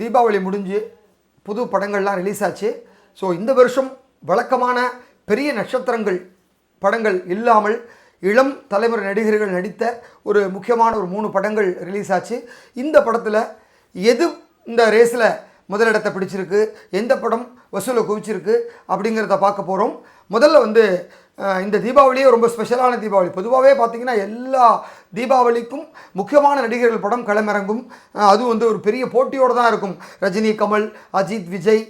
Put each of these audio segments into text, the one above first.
தீபாவளி முடிஞ்சு புது படங்கள்லாம் ரிலீஸ் ஆச்சு. ஸோ இந்த வருஷம் வழக்கமான பெரிய நட்சத்திரங்கள் படங்கள் இல்லாமல் இளம் தலைமுறை நடிகர்கள் நடித்த ஒரு முக்கியமான ஒரு மூணு படங்கள் ரிலீஸ் ஆச்சு. இந்த படத்தில் எது இந்த ரேஸில் முதலிடத்தை பிடிச்சிருக்கு. எந்த படம் வசூலை குவிச்சிருக்கு அப்படிங்கிறத பார்க்க போகிறோம் முதல்ல வந்து இந்த தீபாவளியே ரொம்ப ஸ்பெஷலான தீபாவளி. பொதுவாகவே பார்த்தீங்கன்னா எல்லா தீபாவளிக்கும் முக்கியமான நடிகர்கள் படம் களமிறங்கும். அதுவும் வந்து ஒரு பெரிய போட்டியோடு தான் இருக்கும். ரஜினி கமல் அஜித் விஜய்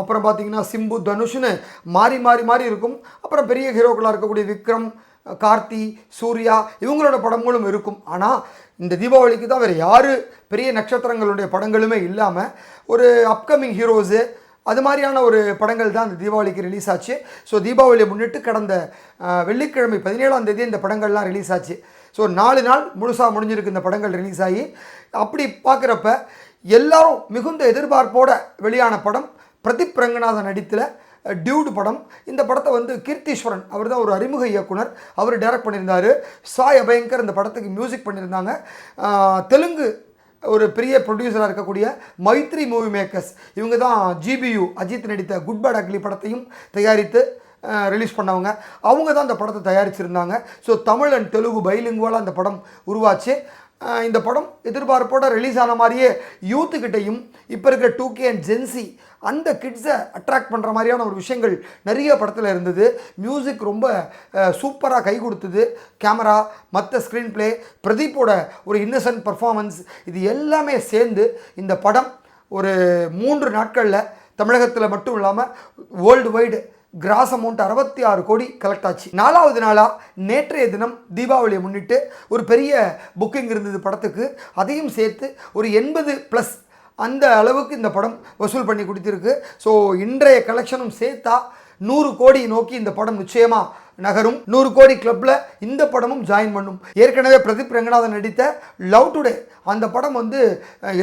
அப்புறம் பார்த்திங்கன்னா சிம்பு தனுஷ்னு மாறி மாறி மாறி இருக்கும். அப்புறம் பெரிய ஹீரோக்களாக இருக்கக்கூடிய விக்ரம் கார்த்தி சூர்யா இவங்களோட படங்களும் இருக்கும். ஆனால் இந்த தீபாவளிக்கு தான் வேறு யார் பெரிய நட்சத்திரங்களுடைய படங்களுமே இல்லாமல் ஒரு அப்கமிங் ஹீரோஸு அது மாதிரியான ஒரு படங்கள் தான் இந்த தீபாவளிக்கு ரிலீஸ் ஆச்சு. ஸோ தீபாவளியை முன்னிட்டு கடந்த வெள்ளிக்கிழமை பதினேழாம் தேதி இந்த படங்கள்லாம் ரிலீஸ் ஆச்சு. ஸோ நாலு நாள் முழுசாக முடிஞ்சிருக்கு இந்த படங்கள் ரிலீஸ் ஆகி. அப்படி பார்க்குறப்ப எல்லாரும் மிகுந்த எதிர்பார்ப்போட வெளியான படம் பிரதீப் ரங்கநாதன் நடித்தில் டியூடு படம். இந்த படத்தை வந்து கீர்த்தீஸ்வரன் அவர் தான் ஒரு அறிமுக இயக்குனர். அவர் டைரக்ட் பண்ணியிருந்தார். சாய் அபயங்கர் இந்த படத்துக்கு மியூசிக் பண்ணியிருந்தாங்க. தெலுங்கு ஒரு பெரிய ப்ரொடியூசராக இருக்கக்கூடிய மைத்ரி மூவி மேக்கர்ஸ் இவங்க தான் ஜிபியு அஜித் நடித்த குட் பேட் அக்லி படத்தையும் தயாரித்து ரிலீஸ் பண்ணவங்க. அவங்க தான் அந்த படத்தை தயாரிச்சிருந்தாங்க. ஸோ தமிழ் அண்ட் தெலுங்கு பைலிங்குவலாக அந்த படம் உருவாச்சு. இந்த படம் எதிர்பார்ப்போட ரிலீஸ் ஆன மாதிரியே யூத்துக்கிட்டையும் இப்போ இருக்கிற டூ கே அண்ட் ஜென்சி அந்த கிட்ஸை அட்ராக்ட் பண்ணுற மாதிரியான ஒரு விஷயங்கள் நிறைய படத்தில் இருந்தது. மியூசிக் ரொம்ப சூப்பராக கை கொடுத்தது. கேமரா மற்ற ஸ்க்ரீன் ப்ளே பிரதீப்போட ஒரு இன்னசென்ட் பர்ஃபார்மன்ஸ் இது எல்லாமே சேர்ந்து இந்த படம் ஒரு மூன்று நாட்களில் தமிழகத்தில் மட்டும் இல்லாமல் வேர்ல்டு வைடு கிராஸ் அமௌண்ட் அறுபத்தி ஆறு கோடி கலெக்ட் ஆச்சு. நாலாவது நாளாக நேற்றைய தினம் தீபாவளியை முன்னிட்டு ஒரு பெரிய புக்கிங் இருந்தது படத்துக்கு. அதையும் சேர்த்து ஒரு எண்பது ப்ளஸ் அந்த அளவுக்கு இந்த படம் வசூல் பண்ணி கொடுத்துருக்கு. ஸோ இன்றைய கலெக்ஷனும் சேர்த்தா நூறு கோடி நோக்கி இந்த படம் நிச்சயமாக நகரும். நூறு கோடி கிளப்பில் இந்த படமும் ஜாயின் பண்ணும். ஏற்கனவே பிரதீப் ரங்கநாதன் நடித்த லவ் டுடே அந்த படம் வந்து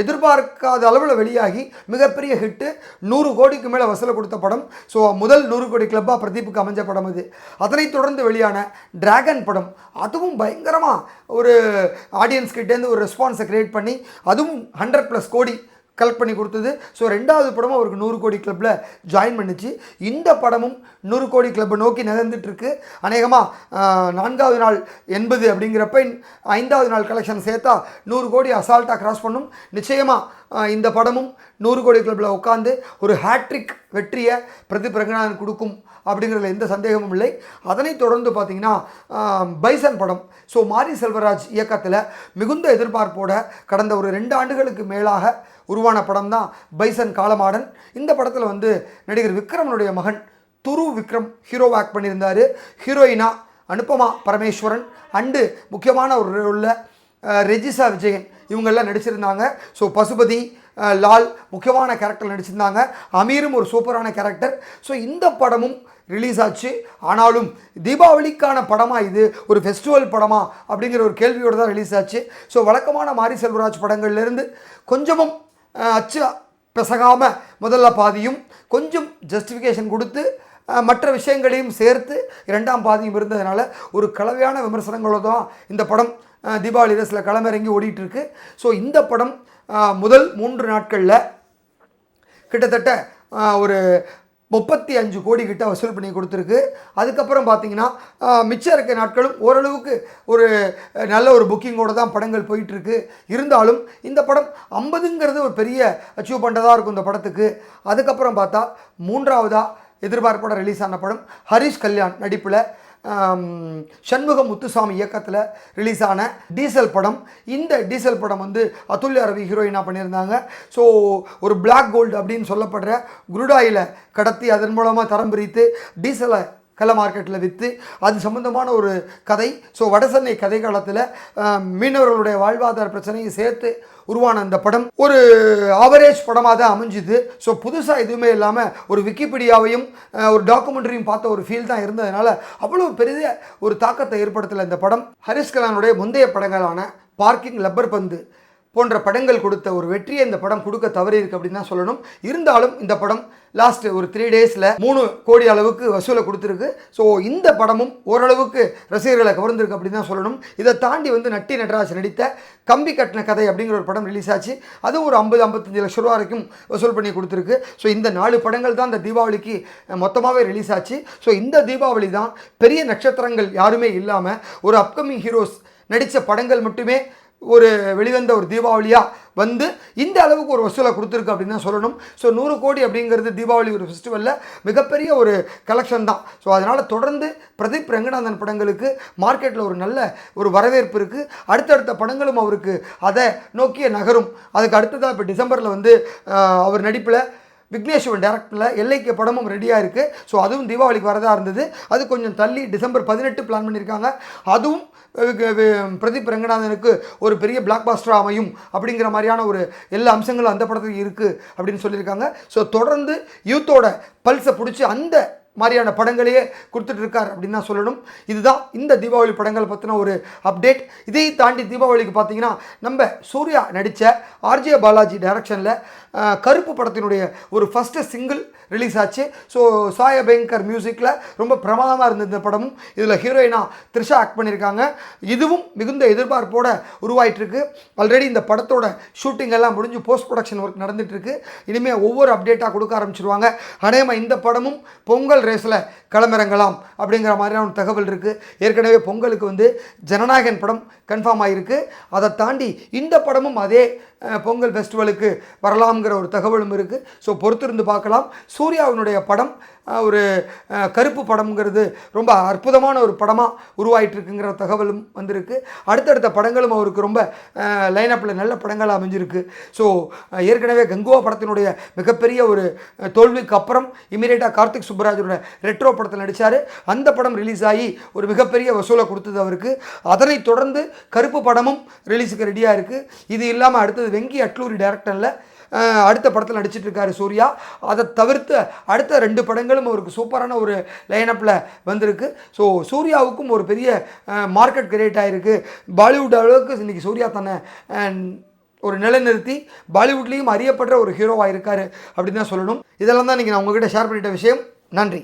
எதிர்பார்க்காத அளவில் வெளியாகி மிகப்பெரிய ஹிட்டு நூறு கோடிக்கு மேலே வசூல் கொடுத்த படம். ஸோ முதல் நூறு கோடி கிளப்பாக பிரதீப்புக்கு அமைஞ்ச படம் அது. அதனைத் தொடர்ந்து வெளியான டிராகன் படம் அதுவும் பயங்கரமாக ஒரு ஆடியன்ஸ் கிட்டேருந்து ஒரு ரெஸ்பான்ஸை க்ரியேட் பண்ணி அதுவும் ஹண்ட்ரட் ப்ளஸ் கோடி கலெக்ட் பண்ணி கொடுத்தது. ஸோ ரெண்டாவது படமும் அவருக்கு நூறு கோடி கிளப்பில் ஜாயின் பண்ணிச்சு. இந்த படமும் நூறு கோடி கிளப்பை நோக்கி நகர்ந்துட்டுருக்கு அநேகமாக நான்காவது நாள் எண்பது அப்படிங்கிறப்ப ஐந்தாவது நாள் கலெக்ஷன் சேர்த்தா நூறு கோடி அசால்ட்டாக கிராஸ் பண்ணும். நிச்சயமாக இந்த படமும் நூறு கோடி கிளப்பில் உட்காந்து ஒரு ஹேட்ரிக் வெற்றியை பிரதி பிரகனான் கொடுக்கும் அப்படிங்கிறதுல எந்த சந்தேகமும் இல்லை. அதனை தொடர்ந்து பார்த்தீங்கன்னா பைசன் படம். ஸோ மாரி செல்வராஜ் இயக்கத்தில் மிகுந்த எதிர்பார்ப்போட கடந்த ஒரு ரெண்டு ஆண்டுகளுக்கு மேலாக உருவான படம் தான் பைசன் காலமாடன். இந்த படத்தில் வந்து நடிகர் விக்ரமனுடைய மகன் துரு விக்ரம் ஹீரோ ஆக்ட் பண்ணியிருந்தார். ஹீரோயினா அனுப்பமா பரமேஸ்வரன். அண்டு முக்கியமான ஒரு உள்ள ரெஜிசா விஜயன். இவங்கெல்லாம் நடிச்சிருந்தாங்க. ஸோ பசுபதி லால் முக்கியமான கேரக்டர் நடிச்சிருந்தாங்க. அமீரும் ஒரு சூப்பரான கேரக்டர் ஸோ இந்த படமும் ரிலீஸ் ஆச்சு. ஆனாலும் தீபாவளிக்கான படமா இது? ஒரு ஃபெஸ்டிவல் படமா? அப்படிங்கிற ஒரு கேள்வியோடு தான் ரிலீஸ் ஆச்சு. ஸோ வழக்கமான மாரி செல்வராஜ் படங்கள்லேருந்து கொஞ்சமும் அச்சு பிசகாமல் முதல்ல பாதியும் கொஞ்சம் ஜஸ்டிஃபிகேஷன் கொடுத்து மற்ற விஷயங்களையும் சேர்த்து இரண்டாம் பாதியும் இருந்ததுனால ஒரு கலவையான விமர்சனங்களோ தான் இந்த படம் தீபாவளி ரசில் களமிறங்கி ஓடிட்டுருக்கு. ஸோ இந்த படம் முதல் மூன்று நாட்களில் கிட்டத்தட்ட ஒரு முப்பத்தி அஞ்சு கோடி கிட்ட வசூல் பண்ணி கொடுத்துருக்கு. அதுக்கப்புறம் பார்த்தீங்கன்னா மிச்சம் இருக்க நாட்களும் ஓரளவுக்கு ஒரு நல்ல ஒரு புக்கிங்கோட தான் படங்கள் போயிட்டுருக்கு. இருந்தாலும் இந்த படம் ஐம்பதுங்கிறது ஒரு பெரிய அச்சீவ் பண்ணுறதா இருக்கும் இந்த படத்துக்கு. அதுக்கப்புறம் பார்த்தா மூன்றாவதாக எதிர்பார்ப்போட ரிலீஸ் ஆன படம் ஹரிஷ் கல்யாண் நடிப்பில். சண்முக முத்துசாமி இயக்கத்தில் ரிலீஸ் ஆன டீசல் படம். இந்த டீசல் படம் வந்து அதுல்யா ரவி ஹீரோயினாக பண்ணியிருந்தாங்க. ஸோ ஒரு பிளாக் கோல்டு அப்படின்னு சொல்லப்படுற குருடாயில் கடத்தி அதன் மூலமாக தரம் பிரித்து டீசலை கள்ள மார்க்கெட்டில் விற்று அது சம்மந்தமான ஒரு கதை. ஸோ வடசென்னை கதை காலத்தில் மீனவர்களுடைய வாழ்வாதார பிரச்சனையை சேர்த்து உருவான அந்த படம். ஒரு ஆவரேஜ் படமாக தான் அமைஞ்சுது. ஸோ புதுசாக எதுவுமே இல்லாமல் ஒரு விக்கிபீடியாவையும் ஒரு டாக்குமெண்ட்ரியும் பார்த்த ஒரு ஃபீல் தான் இருந்ததுனால அவ்வளோ பெரிய ஒரு தாக்கத்தை ஏற்படுத்தலை இந்த படம். ஹரிஷ்கலானுடைய முந்தைய படங்களான பார்க்கிங் லப்பர் பந்து போன்ற படங்கள் கொடுத்த ஒரு வெற்றியை இந்த படம் கொடுக்க தவறி இருக்கு அப்படின்னு தான் சொல்லணும். இருந்தாலும் இந்த படம் லாஸ்ட் ஒரு த்ரீ டேஸில் மூணு கோடி அளவுக்கு வசூலை கொடுத்துருக்கு. ஸோ இந்த படமும் ஓரளவுக்கு ரசிகர்களை கவர்ந்திருக்கு அப்படின்னு தான் சொல்லணும். இதை தாண்டி வந்து நட்டி நடராஜ் நடித்த கம்பி கட்டின கதை அப்படிங்கிற ஒரு படம் ரிலீஸ் ஆச்சு. அதுவும் ஒரு ஐம்பது ஐம்பத்தஞ்சு லட்சம் ரூபா வரைக்கும் வசூல் பண்ணி கொடுத்துருக்கு. ஸோ இந்த நாலு படங்கள் தான் இந்த தீபாவளிக்கு மொத்தமாகவே ரிலீஸ் ஆச்சு. ஸோ இந்த தீபாவளி தான் பெரிய நட்சத்திரங்கள் யாருமே இல்லாமல் ஒரு அப்கமிங் ஹீரோஸ் நடித்த படங்கள் மட்டுமே ஒரு வெளிவந்த ஒரு தீபாவளியாக வந்து இந்த அளவுக்கு ஒரு வசூலை கொடுத்துருக்கு அப்படின்னு தான் சொல்லணும். ஸோ நூறு கோடி அப்படிங்கிறது தீபாவளி ஒரு ஃபெஸ்டிவலில் மிகப்பெரிய ஒரு கலெக்ஷன் தான். ஸோ அதனால் தொடர்ந்து பிரதீப் ரங்கநாதன் படங்களுக்கு மார்க்கெட்டில் ஒரு நல்ல ஒரு வரவேற்பு இருக்குது அடுத்தடுத்த படங்களும் அவருக்கு அதை நோக்கிய நகரும். அதுக்கு அடுத்ததாக இப்போ டிசம்பரில் வந்து அவர் நடிப்பில் விக்னேஸ்வரன் டேரக்டரில் எல்லைக்கு படமும் ரெடியாக இருக்குது ஸோ அதுவும் தீபாவளிக்கு வரதாக இருந்தது. அது கொஞ்சம் தள்ளி டிசம்பர் பதினெட்டு பிளான் பண்ணியிருக்காங்க. அதுவும் பிரதீப் ரங்கநாதனுக்கு ஒரு பெரிய பிளாக் பாஸ்டராக அமையும் அப்படிங்கிற மாதிரியான ஒரு எல்லா அம்சங்களும் அந்த படத்துக்கு இருக்குது அப்படின்னு சொல்லியிருக்காங்க. ஸோ தொடர்ந்து யூத்தோட பல்ஸை பிடிச்சி அந்த மாதிரியான படங்களையே கொடுத்துட்டு இருக்கார் அப்படின்னு தான் சொல்லணும். இதுதான் இந்த தீபாவளி படங்கள் பற்றின ஒரு அப்டேட் இதை தாண்டி தீபாவளிக்கு பார்த்தீங்கன்னா நம்ம சூர்யா நடித்த ஆர்ஜே பாலாஜி டைரக்ஷனில் கருப்பு படத்தினுடைய ஒரு ஃபஸ்ட்டு சிங்கிள் ரிலீஸ் ஆச்சு. ஸோ சாய பயங்கர் மியூசிக்கில் ரொம்ப பிரமாதமாக இருந்த இந்த படமும். இதில் ஹீரோயினா த்ரிஷா ஆக்ட் பண்ணியிருக்காங்க. இதுவும் மிகுந்த எதிர்பார்ப்போட உருவாயிட்டிருக்கு. ஆல்ரெடி இந்த படத்தோட ஷூட்டிங் எல்லாம் முடிஞ்சு போஸ்ட் ப்ரொடக்ஷன் ஒர்க் நடந்துகிட்ருக்கு இனிமேல் ஒவ்வொரு அப்டேட்டாக கொடுக்க ஆரம்பிச்சிருவாங்க. அநேகமாக இந்த படமும் பொங்கல் ரேஸில் களமிறங்கலாம் அப்படிங்கிற மாதிரியான ஒரு தகவல் இருக்குது ஏற்கனவே பொங்கலுக்கு வந்து ஜனநாயகன் படம் கன்ஃபார்ம் ஆகிருக்கு அதை தாண்டி இந்த படமும் அதே பொங்கல் ஃபெஸ்டிவலுக்கு வரலாம்ங்கிற ஒரு தகவலும் இருக்குது ஸோ பொறுத்திருந்து பார்க்கலாம். சூர்யாவினுடைய படம் ஒரு கருப்பு படம்ங்கிறது ரொம்ப அற்புதமான ஒரு படமாக உருவாயிட்டுருக்குங்கிற தகவலும் வந்திருக்கு. அடுத்தடுத்த படங்களும் அவருக்கு ரொம்ப லைனப்பில் நல்ல படங்கள் அமைஞ்சிருக்கு. ஸோ ஏற்கனவே கங்குவா படத்தினுடைய மிகப்பெரிய ஒரு தோல்விக்கு அப்புறம் இமீடியட்டாக கார்த்திக் சுப்பராஜோட ரெட்ரோ படத்தில் நடித்தார் அந்த படம் ரிலீஸ் ஆகி ஒரு மிகப்பெரிய வசூலை கொடுத்தது அவருக்கு. அதனைத் தொடர்ந்து கருப்பு படமும் ரிலீஸுக்கு ரெடியாக இருக்குது இது இல்லாமல் அடுத்தது வெங்கி அட்லூரி டேரக்டரில் அடுத்த படத்தில் நடிச்சிட்டு இருக்காரு சூர்யா. அதை தவிர்த்து அடுத்த ரெண்டு படங்களும் அவருக்கு சூப்பரான ஒரு லைனப்பில் வந்திருக்கு. ஸோ சூர்யாவுக்கும் ஒரு பெரிய மார்க்கெட் கிரியேட் ஆகிருக்கு பாலிவுட் அளவுக்கு இன்றைக்கி சூர்யா தன்னை ஒரு நிலைநிறுத்தி பாலிவுட்லேயும் அறியப்படுற ஒரு ஹீரோவாக இருக்காரு அப்படின்னு தான் சொல்லணும். இதெல்லாம் தான் இன்றைக்கி நான் உங்ககிட்ட ஷேர் பண்ணிட்ட விஷயம். நன்றி.